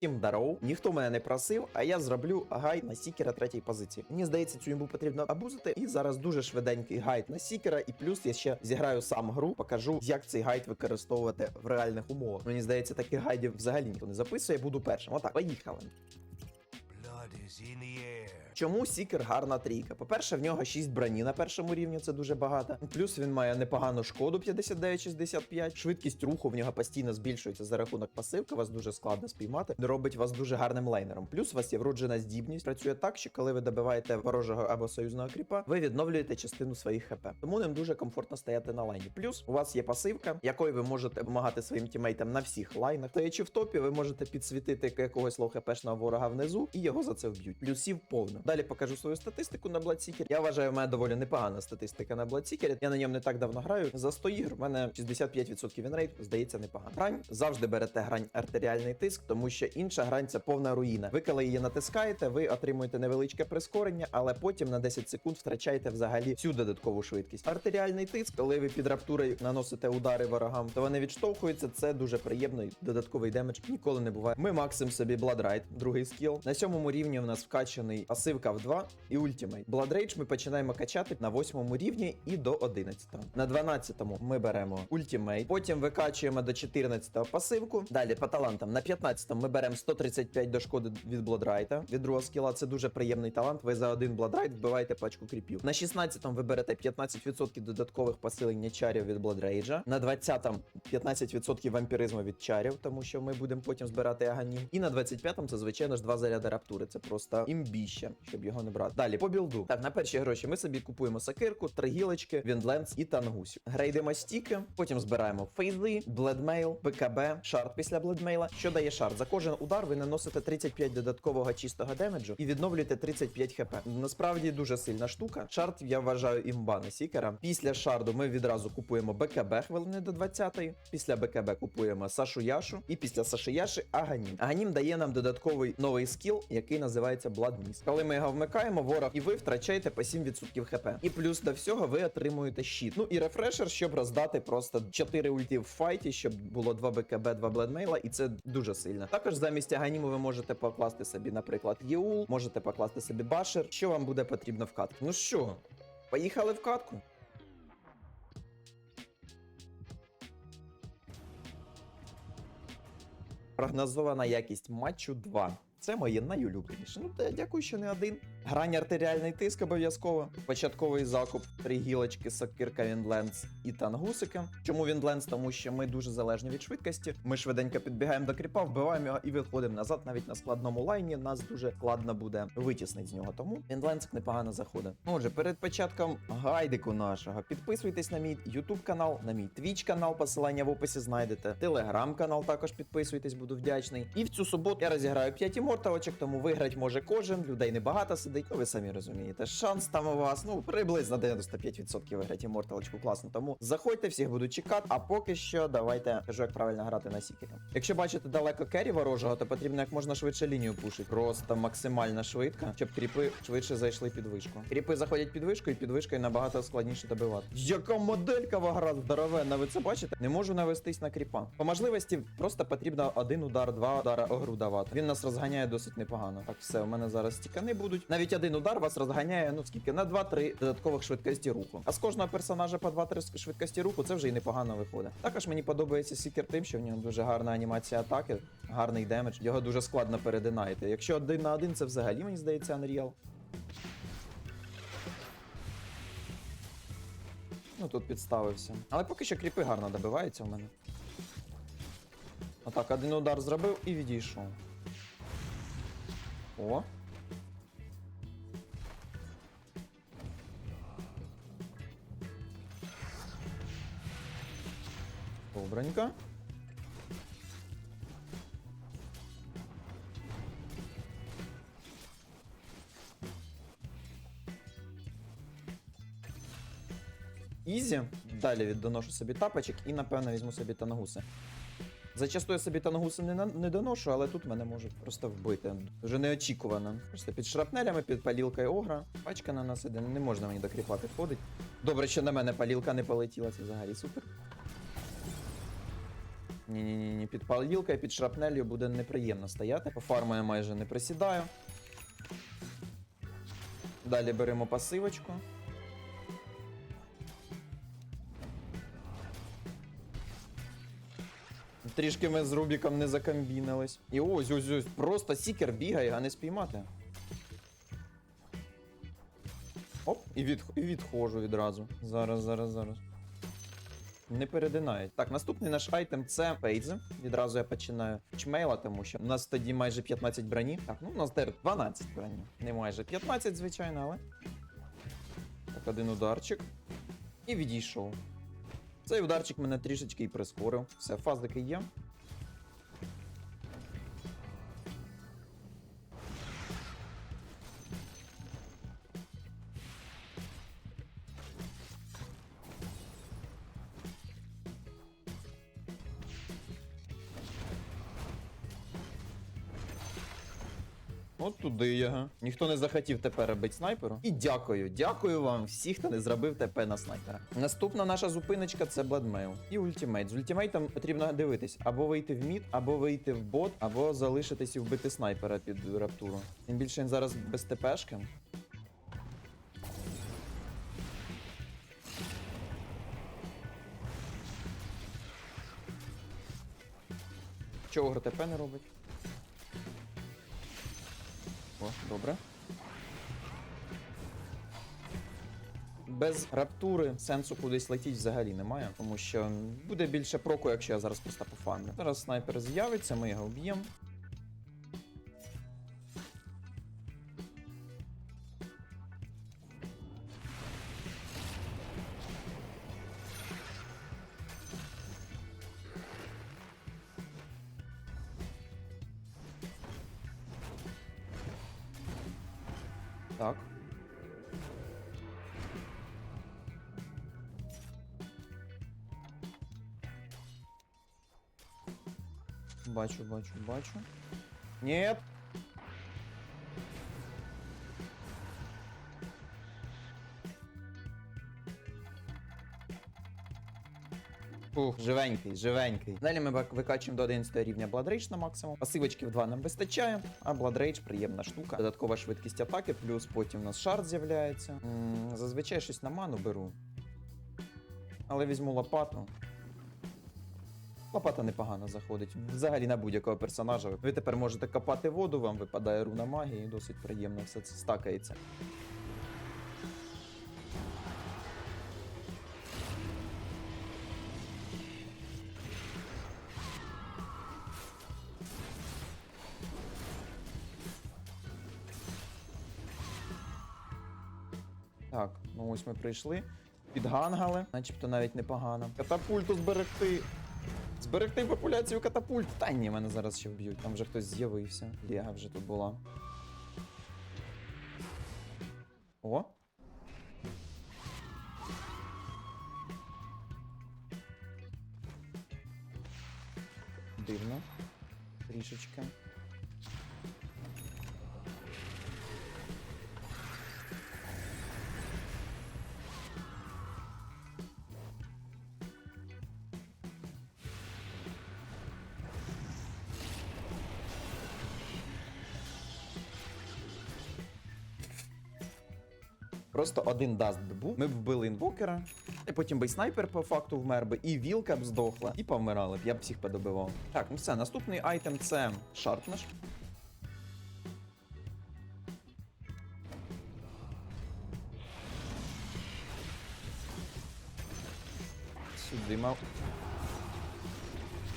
Всім даров, Ніхто мене не просив, а я зроблю гайд на сікера третій позиції. Мені здається, цю імбу потрібно абузити. І зараз дуже швиденький гайд на сікера. І плюс я ще зіграю сам гру, покажу, як цей гайд використовувати в реальних умовах. Мені здається, таких гайдів взагалі ніхто не записує. Буду першим. Отак, поїхали. Blood is in the air. Чому Сікер гарна трійка? По-перше, в нього 6 броні на першому рівні, це дуже багато. Плюс він має непогану шкоду 59-65. Швидкість руху в нього постійно збільшується за рахунок пасивки, вас дуже складно спіймати. Робить вас дуже гарним лейнером. Плюс у вас є вроджена здібність. Працює так, що коли ви добиваєте ворожого або союзного кріпа, ви відновлюєте частину своїх хп. Тому ним дуже комфортно стояти на лайні. Плюс у вас є пасивка, якою ви можете допомагати своїм тімейтам на всіх лайнах. Стоячи в топі, ви можете підсвітити якогось лоу-хпшного ворога внизу, і його за це вб'ють. Плюсів повно. Далі покажу свою статистику на Bloodseeker. Я вважаю, у мене доволі непогана статистика на Bloodseeker. Я на ньому не так давно граю. За 100 ігр в мене 65% вінрейт, здається, непогано. Грань завжди берете грань артеріальний тиск, тому що інша грань це повна руїна. Ви коли її натискаєте, ви отримуєте невеличке прискорення, але потім на 10 секунд втрачаєте взагалі всю додаткову швидкість. Артеріальний тиск, коли ви під раптурою наносите удари ворогам, то вони відштовхуються. Це дуже приємно і додатковий демедж ніколи не буває. Ми максим собі Blood другий скіл. На сьомому рівні в нас вкачаний пасивка в 2 і ультимейт. Blood Rage ми починаємо качати на восьмому рівні і до 11. На 12-му ми беремо ультимейт, потім викачуємо до 14-го пасивку. Далі по талантам на 15-му ми беремо 135 до шкоди від Бладрайта. Від другого скіла це дуже приємний талант. Ви за один Бладрайт вбиваєте пачку кріпів. На 16-му ви берете 15% додаткових посилення чарів від Бладрейджа. На 20-му 15% вампіризму від чарів, тому що ми будемо потім збирати аганім. І на 25-му це звичайно ж два заряди раптури. Це просто імбіще, щоб його не брати. Далі по білду. Так, на перші гроші ми собі купуємо сакирку, три гілочки, віндленс і тангусю. Грейдимо стіки, потім збираємо фейзи, бледмейл, БКБ, шарт після бледмейла. Що дає шарт? За кожен удар ви наносите 35 додаткового чистого демеджу і відновлюєте 35 хп. Насправді дуже сильна штука. Шарт я вважаю імба на сікера. Після шарду ми відразу купуємо БКБ хвилини до 20-ї. Після БКБ купуємо Сашу Яшу. І після Саши Яши Аганім. Аганім дає нам додатковий новий скіл, який називається Blood Mist. Коли ми його вмикаємо, ворог і ви втрачаєте по 7% хп. І плюс до всього ви отримуєте щит. Ну і рефрешер, щоб роздати просто 4 ульти в файті, щоб було 2 БКБ, 2 бледмейла, і це дуже сильно. Також замість аганіму ви можете покласти собі, наприклад, Єул, можете покласти собі башер. Що вам буде потрібно в катку? Ну що, поїхали в катку? Прогнозована якість матчу 2. Це моє найулюбленіше. Ну, дякую, що не один. Грань артеріальний тиск обов'язково. Початковий закуп, три гілочки, сокирка, віндленс і тангусика. Чому віндленс? Тому що ми дуже залежні від швидкості. Ми швиденько підбігаємо до кріпа, вбиваємо його і виходимо назад. Навіть на складному лайні нас дуже складно буде витіснити з нього. Тому віндленс непогано заходить. Отже, перед початком гайдику нашого підписуйтесь на мій YouTube канал, на мій Twitch канал, посилання в описі знайдете. Телеграм канал також підписуйтесь, буду вдячний. І в цю суботу я розіграю 5 іморталочок, тому виграти може кожен. Людей небагато сидить. Ну ви самі розумієте. Шанс там у вас ну приблизно 95% виграти іморталочку. Класно. Тому заходьте, всіх буду чекати. А поки що давайте кажу, як правильно грати на сікері. Якщо бачите далеко кері ворожого, то потрібно як можна швидше лінію пушити. Просто максимально швидко, щоб кріпи швидше зайшли під вишку. Кріпи заходять під вишку, і під вишкою набагато складніше добивати. Яка моделька гра здоровенна, ви це бачите? Не можу навестись на кріпа. По можливості просто потрібно один удар, два удара огру давати. Він нас розганяє досить непогано. Так, все, у мене зараз стікани будуть. Навіть один удар вас розганяє, ну скільки, на 2-3 додаткових швидкості руху. А з кожного персонажа по 2-3 швидкості руху це вже і непогано виходить. Також мені подобається Сікер тим, що в нього дуже гарна анімація атаки, гарний демедж. Його дуже складно перединаєте. Якщо один на один, це взагалі мені здається Unreal. Ну тут підставився. Але поки що кріпи гарно добиваються у мене. Отак, один удар зробив і відійшов. О. Добренько. Ізі. Далі віддоношу собі тапочок і, напевно, візьму собі тангуси. Зачасту я собі тангуси не, не доношу, але тут мене можуть просто вбити. Дуже неочікувано. Просто під шрапнелями, під палілкою огра. Пачка на нас іде, не можна мені до кріпа підходить. Добре, що на мене палілка не полетіла, це взагалі супер. Ні-ні-ні, ні, під палілкою, під шрапнелью буде неприємно стояти. По фарму я майже не присідаю. Далі беремо пасивочку. Трішки ми з Рубіком не закомбінились. І ось, ось, ось, просто сікер бігає, а не спіймати. Оп, і, від, і відходжу відразу. Зараз, зараз, зараз. Не перединають. Так, наступний наш айтем це пейдзи. Відразу я починаю чмейла, тому що у нас тоді майже 15 броні. Так, ну у нас тепер 12 броні. Не майже 15, звичайно, але. Так, один ударчик. І відійшов. Цей ударчик мене трішечки і прискорив. Все, фазлики є. Я. Ніхто не захотів тепер бити снайперу. І дякую, дякую вам всі, хто не зробив ТП на снайпера. Наступна наша зупиночка це Бладмейл. І ультимейт. З ультимейтом потрібно дивитись, або вийти в мід, або вийти в бот, або залишитись і вбити снайпера під раптуру. Тим більше він зараз без ТПшки. Чого ГРТП не робить? О, добре. Без раптури сенсу кудись летіть взагалі немає, тому що буде більше проку, якщо я зараз просто пофармлю. Зараз снайпер з'явиться, ми його вб'ємо. Так. Бачу, бачу, бачу. Нет. Ух, живенький, живенький. Далі ми вик- викачуємо до 11 рівня Бладрейдж на максимум. Пасивочки в 2 нам вистачає, а Бладрейдж приємна штука. Додаткова швидкість атаки, плюс потім у нас шарт з'являється. Зазвичай щось на ману беру. Але візьму лопату. Лопата непогано заходить. Взагалі на будь-якого персонажа. Ви тепер можете копати воду, вам випадає руна магії, досить приємно все це стакається. Так, ну ось ми прийшли. Підгангали, начебто навіть непогано. Катапульту зберегти. Зберегти популяцію катапульт. Та ні, мене зараз ще вб'ють. Там вже хтось з'явився. Ліга вже тут була. О. Дивно. Трішечки. Просто один даст був. Ми б вбили інвокера, і потім би й снайпер по факту вмер би, і вілка б здохла, і повмирали б. Я б всіх подобивав. Так, ну все, наступний айтем це шарт наш.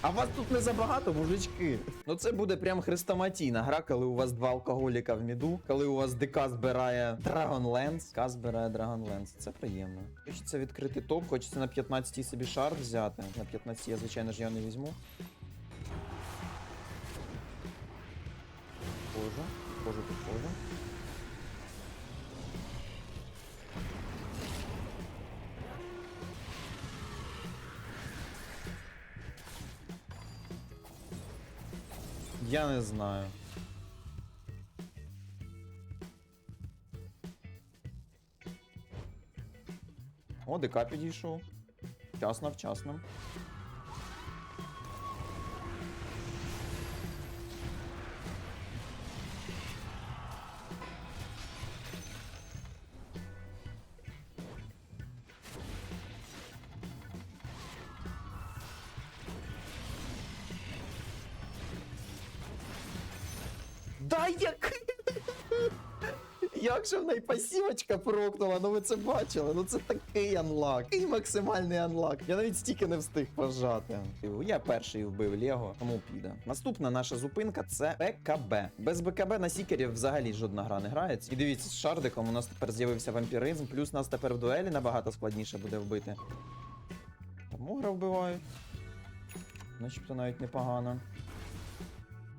А вас тут не забагато, мужички. Ну це буде прям хрестоматійна гра, коли у вас два алкоголіка в міду, коли у вас ДК збирає Dragonlance, ДК збирає Dragonlance. Це приємно. Хочеться відкрити топ, хочеться на 15 собі шар взяти. На 15 я, звичайно ж, його не візьму. Підходжу, підходжу, підходжу. Я не знаю. О, ДК підійшов. Вчасно, вчасно. Да як? Як же в неї пасівочка прокнула, ну ви це бачили? Ну це такий анлак, такий максимальний анлак. Я навіть стільки не встиг пожати. Я перший вбив Лего, тому піде. Наступна наша зупинка це БКБ. Без БКБ на сікері взагалі жодна гра не грається. І дивіться, з шардиком у нас тепер з'явився вампіризм, плюс нас тепер в дуелі набагато складніше буде вбити. Там огра вбивають. Начебто навіть непогано.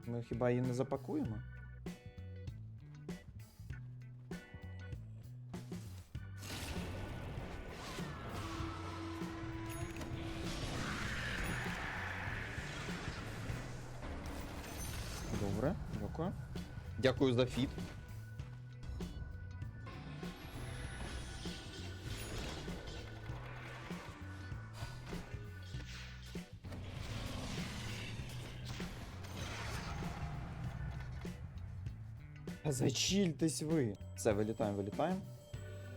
Ми хіба її не запакуємо? Дякую за фіт. Зачільтесь ви. Все, вилітаємо, вилітаємо.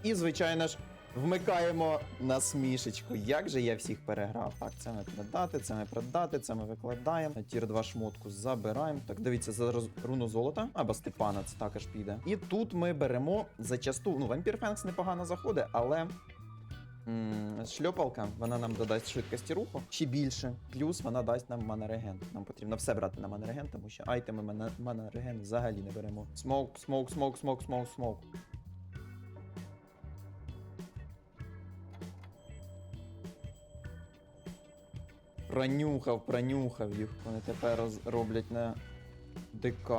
І, звичайно ж, вмикаємо насмішечку. Як же я всіх переграв? Так, це ми продати, це ми продати, це ми викладаємо. Тір 2 шмотку забираємо. Так, дивіться, за руну золота. Або Степана це також піде. І тут ми беремо зачасту. Ну, вампір Фенкс непогано заходить, але. Шльопалка, вона нам додасть швидкості руху ще більше. Плюс вона дасть нам манарегент. Нам потрібно все брати на манарегент, тому що айтеми манарегент взагалі не беремо. Смоук, смоук, смоук, смоук, смоук, смоук. Пронюхав, пронюхав їх. Вони тепер роблять на ДК.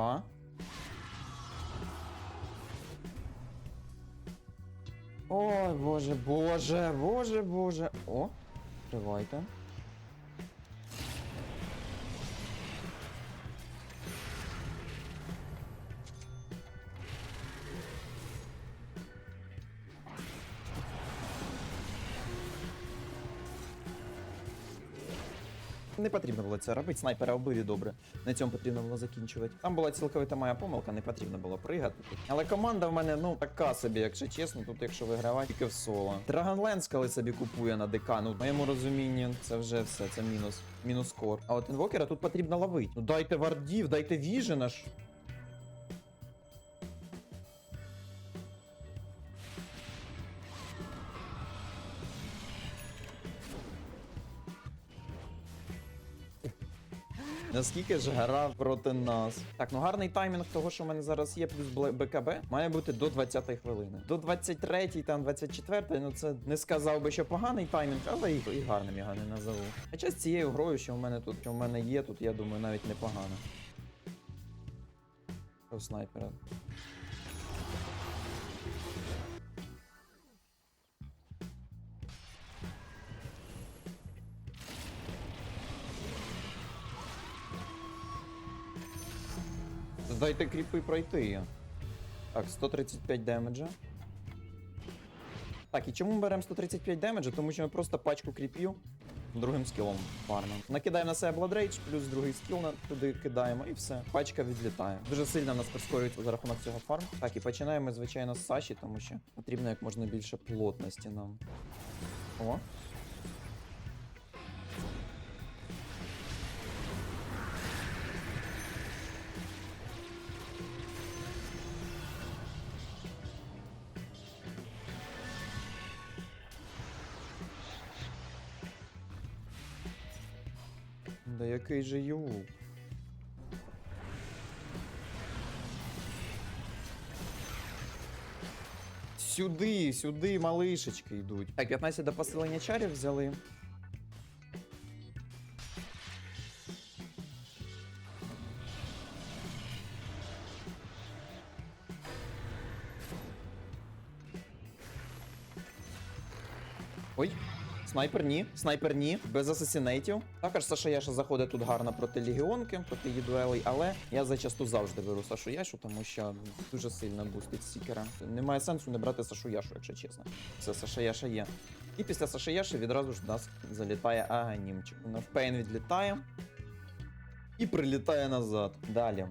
Ой, боже, боже, боже, боже. О, тривайте. Не потрібно було це робити, снайпера вбив і добре. На цьому потрібно було закінчувати. Там була цілковита моя помилка, не потрібно було пригати. Але команда в мене, ну, така собі, якщо чесно, тут якщо вигравати, тільки в соло. Dragonlance, коли собі купує на ДК, ну в моєму розумінні це вже все, це мінус. Мінус кор. А от інвокера тут потрібно ловити. Ну дайте вардів, дайте віжена ж. Наскільки ж гра проти нас? Так, ну гарний таймінг того, що в мене зараз є, плюс БКБ, має бути до 20-ї хвилини. До 23-ї, там 24-ї, ну це не сказав би, що поганий таймінг, але і, і гарним я не назову. Хоча з цією грою, що в мене тут, що в мене є, тут я думаю, навіть непогано. Снайпера. Дайте кріпи пройти. Так, 135 демеджа. Так, і чому ми беремо 135 демеджа? Тому що ми просто пачку кріпів другим скілом фармимо. Накидаємо на себе Rage, плюс другий скіл на туди кидаємо і все. Пачка відлітає. Дуже сильно нас прискорюється за рахунок цього фарм. Так, і починаємо, звичайно, з Саші, тому що потрібно як можна більше плотності нам. О. який же юг? Сюди, сюди малишечки йдуть. Так, 15 до посилення чарів взяли. Снайпер ні, снайпер ні, без асасінейтів. Також Саша Яша заходить тут гарно проти легіонки, проти її дуелей, але я зачасту завжди беру Сашу Яшу, тому що дуже сильно бустить сікера. Немає сенсу не брати Сашу Яшу, якщо чесно. Це Саша Яша є. І після Саши Яши відразу ж в нас залітає аганімчик. Воно в пейн відлітає і прилітає назад. Далі.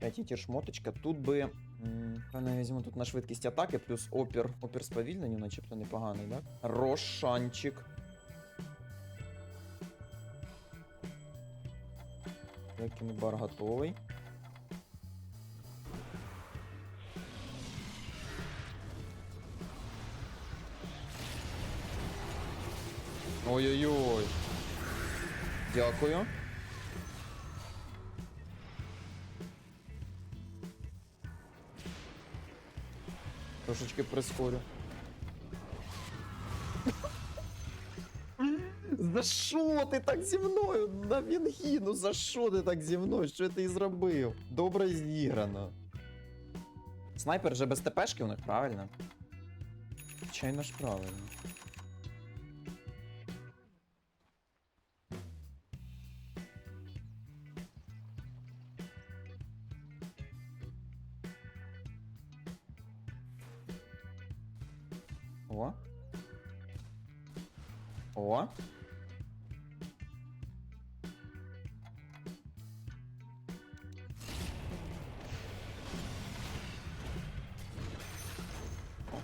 Третій тір шмоточка. Тут би. Певно, візьму тут на швидкість атаки, плюс опір. Опір сповільненню, начебто непоганий, так? Рошанчик. Рекінбар готовий. Ой-ой-ой. Дякую. Трошечки прискорю. За що ти так зі мною? На Вінгіну, за що ти так зі мною? Що ти зробив? Добре зіграно. Снайпер же без ТПшки у них, правильно? Звичайно ж правильно. О.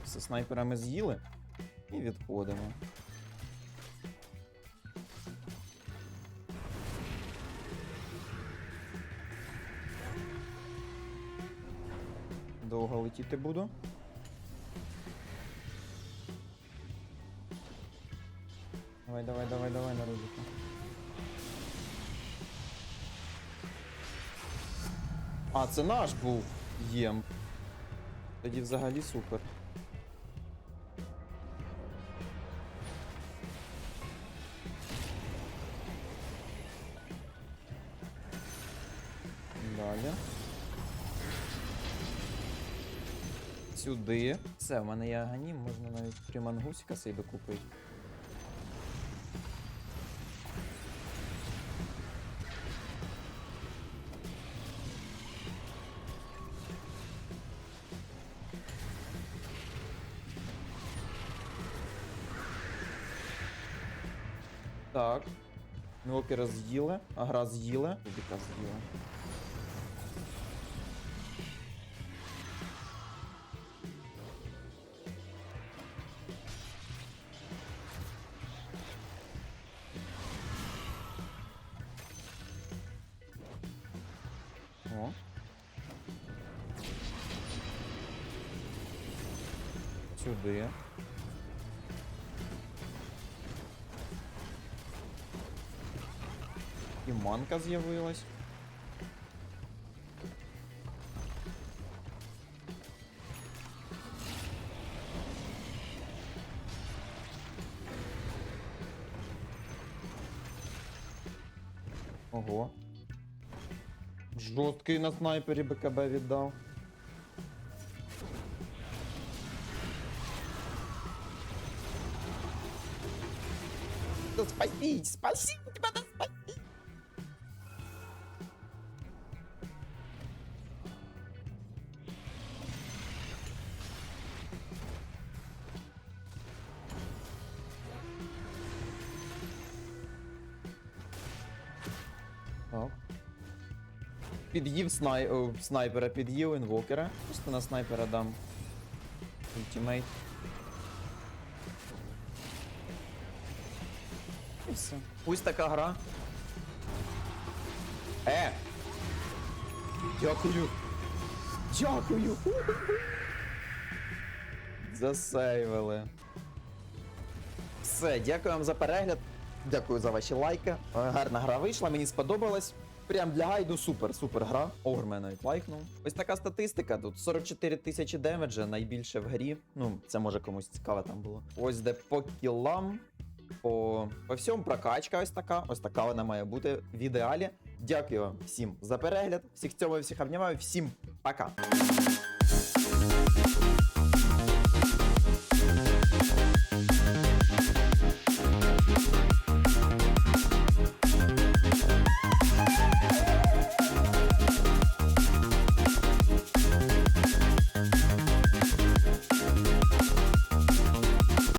Все снайперами з'їли і відходимо. Довго летіти буду. Давай, давай, давай, народику. А, це наш був єм. Тоді взагалі супер. Далі. Сюди. Все, в мене є аганім, можна навіть примангусика собі купити. Так. Нокера з'їли, агра з'їли. Кубіка з'їли. І манка з'явилась. Ого. Жорсткий на снайпері БКБ віддав. Да спасите, Під'їв снай... снайпера, під'їв інвокера. Просто на снайпера дам. Ультимейт. І все. Ось така гра. Е! Дякую! Дякую! Засейвили. Все, дякую вам за перегляд. Дякую за ваші лайки. Гарна гра вийшла, мені сподобалась. Прям для гайду супер, супер гра. Огр мене лайкнув. Ось така статистика. Тут 44 тисячі демеджа, найбільше в грі. Ну, це може комусь цікаво там було. Ось де по кілам. По, по всьому прокачка ось така. Ось така вона має бути в ідеалі. Дякую вам всім за перегляд. Всіх цьому, всіх обнімаю. Всім пока.